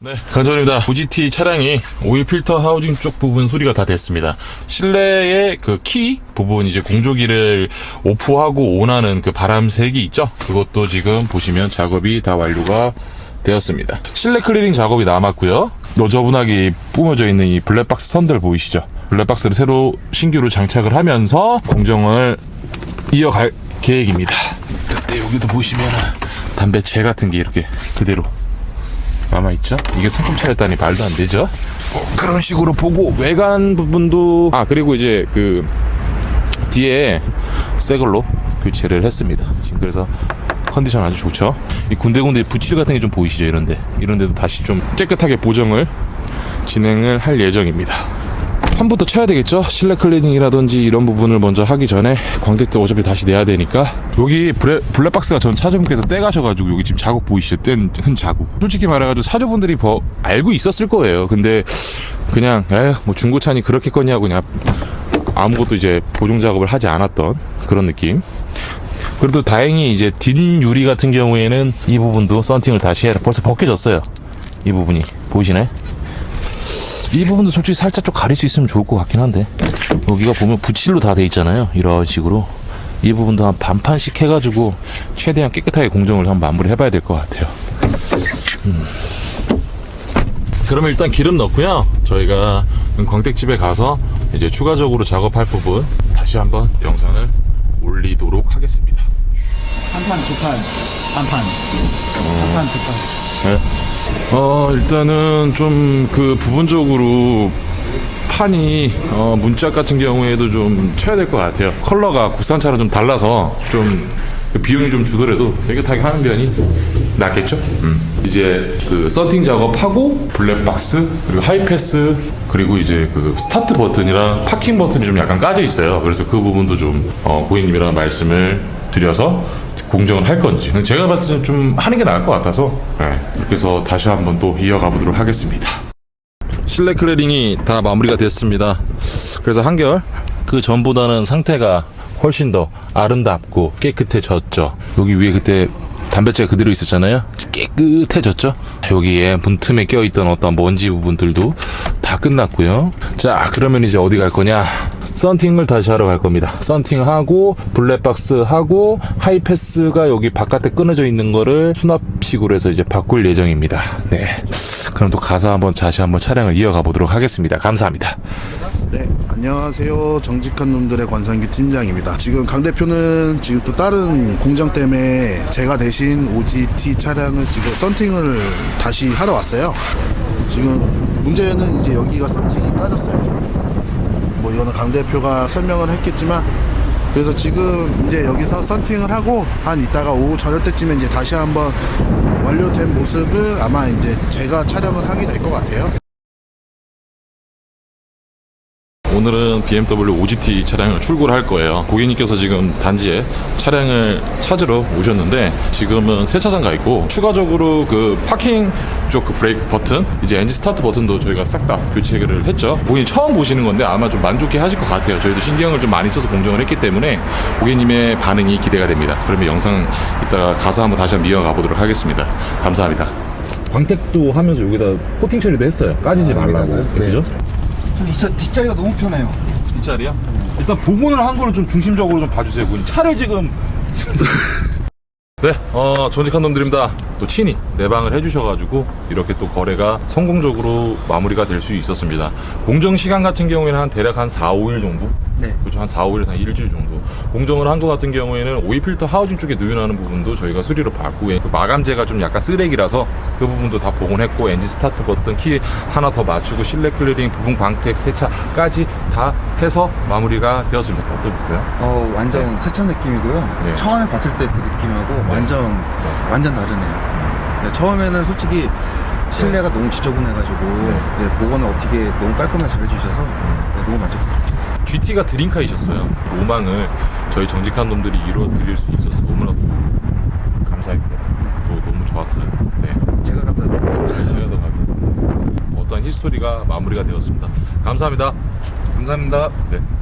네, 간전입니다. 부지티 차량이 오일 필터 하우징 쪽 부분 수리가 다 됐습니다. 실내의 그 키 부분 이제 공조기를 오프하고 온하는 그 바람색이 있죠? 그것도 지금 보시면 작업이 다 완료가 되었습니다. 실내 클리닝 작업이 남았고요. 너저분하게 뿜어져 있는 이 블랙박스 선들 보이시죠? 블랙박스를 새로 신규로 장착을 하면서 공정을 이어갈 계획입니다. 그때 여기도 보시면 담배채 같은 게 이렇게 그대로 남아있죠? 이게 상품 차였다니 말도 안 되죠? 어, 그런 식으로 보고 외관 부분도 아 그리고 이제 그 뒤에 새 걸로 교체를 했습니다. 지금 그래서 컨디션 아주 좋죠. 이 군데군데 부칠 같은 게 좀 보이시죠? 이런데 이런데도 다시 좀 깨끗하게 보정을 진행을 할 예정입니다. 판부터 쳐야 되겠죠? 실내 클리닝이라든지 이런 부분을 먼저 하기 전에 광택 때 어차피 다시 내야 되니까 여기 블랙, 블랙박스가 전 차주분께서 떼가셔가지고 여기 지금 자국 보이시죠? 뗀흔 자국 솔직히 말해가지고 차주분들이 버, 알고 있었을 거예요 근데 그냥 에휴 뭐 중고차니 그렇겠거니 하고 그냥 아무것도 이제 보정 작업을 하지 않았던 그런 느낌 그래도 다행히 이제 뒷 유리 같은 경우에는 이 부분도 썬팅을 다시 해서 벌써 벗겨졌어요. 이 부분이. 보이시나요? 이 부분도 솔직히 살짝 좀 가릴 수 있으면 좋을 것 같긴 한데. 여기가 보면 붙일로 다 돼 있잖아요. 이런 식으로. 이 부분도 한 반판씩 해가지고 최대한 깨끗하게 공정을 한번 마무리 해봐야 될 것 같아요. 음. 그러면 일단 기름 넣고요. 저희가 광택집에 가서 이제 추가적으로 작업할 부분 다시 한번 영상을 올리도록 하겠습니다. 한판 두판 반판. 한판 두판. 어, 일단은 좀 그 부분적으로 판이 어, 문짝 같은 경우에도 좀 쳐야 될 것 같아요. 컬러가 국산차랑 좀 달라서 좀 그 비용이 좀 주더라도 깨끗하게 하는 편이 낫겠죠? 음. 이제 그 썬팅 작업하고 블랙박스 그리고 하이패스 그리고 이제 그 스타트 버튼이랑 파킹 버튼이 좀 약간 까져 있어요. 그래서 그 부분도 좀 어, 고객님이랑 말씀을 드려서 공정을 할 건지 제가 봤을 때는 좀 하는 게 나을 것 같아서 네. 그래서 다시 한번 또 이어가 보도록 하겠습니다 실내 클레링이 다 마무리가 됐습니다 그래서 한결 그 전보다는 상태가 훨씬 더 아름답고 깨끗해졌죠 여기 위에 그때 담배채가 그대로 있었잖아요 깨끗해졌죠 여기에 문틈에 껴있던 어떤 먼지 부분들도 다 끝났고요 자 그러면 이제 어디 갈 거냐 썬팅을 다시 하러 갈 겁니다. 썬팅하고 블랙박스 하고 하이패스가 여기 바깥에 끊어져 있는 거를 수납식으로 해서 이제 바꿀 예정입니다. 네. 그럼 또 가서 한번 다시 한번 차량을 이어가 보도록 하겠습니다. 감사합니다. 네, 안녕하세요. 정직한 놈들의 권상기 팀장입니다. 지금 강 대표는 지금 또 다른 공정 때문에 제가 대신 OGT 차량을 지금 썬팅을 다시 하러 왔어요. 지금 문제는 이제 여기가 썬팅이 까졌어요. 뭐 이거는 강 대표가 설명을 했겠지만 그래서 지금 이제 여기서 썬팅을 하고 한 이따가 오후 저녁 때쯤에 이제 다시 한번 완료된 모습을 아마 이제 제가 촬영을 하게 될 것 같아요. 오늘은 BMW OGT 차량을 출고를 할 거예요. 고객님께서 지금 단지에 차량을 찾으러 오셨는데 지금은 세차장 가 있고 추가적으로 그 파킹 쪽 그 브레이크 버튼 이제 엔진 스타트 버튼도 저희가 싹 다 교체를 했죠. 고객님 처음 보시는 건데 아마 좀 만족해 하실 것 같아요. 저희도 신경을 좀 많이 써서 공정을 했기 때문에 고객님의 반응이 기대가 됩니다. 그러면 영상 이따가 가서 한번 다시 한번 이어가 보도록 하겠습니다. 감사합니다. 광택도 하면서 여기다 코팅 처리도 했어요. 까지지 말라고. 그죠? 차 뒷자리가 너무 편해요 뒷자리요? 일단 복원을 한 거를 좀 중심적으로 좀 봐주세요. 그 차를 지금 네, 어, 정직한 놈들입니다. 또 친히 내방을 해주셔가지고 이렇게 또 거래가 성공적으로 마무리가 될 수 있었습니다. 공정 시간 같은 경우에는 한 대략 한 4, 5일 정도? 네. 그렇죠. 한 4, 5일, 한 일주일 정도. 공정을 한 것 같은 경우에는 오일 필터 하우징 쪽에 누유나는 부분도 저희가 수리로 받고 그 마감재가 좀 약간 쓰레기라서 그 부분도 다 복원했고 엔진 스타트 버튼 키 하나 더 맞추고 실내 클리링 부분 광택 세차까지 다 해서 마무리가 되었습니다. 어떠셨어요? 어 완전 세차 느낌이고요 네. 처음에 봤을 때 그 느낌하고 완전 완전 다르네요 네, 처음에는 솔직히 실내가 너무 지저분해가지고 네, 복원을 어떻게 너무 깔끔하게 잘 해주셔서 네, 너무 만족스럽죠 GT가 드림카이셨어요. 로망을 저희 정직한 놈들이 이루어 드릴 수 있어서 너무나도 감사했고 또 너무 좋았어요. 네. 제가 감사드립니다 제가 더 감사합니다. 어떤 히스토리가 마무리가 되었습니다. 감사합니다. 감사합니다. 네.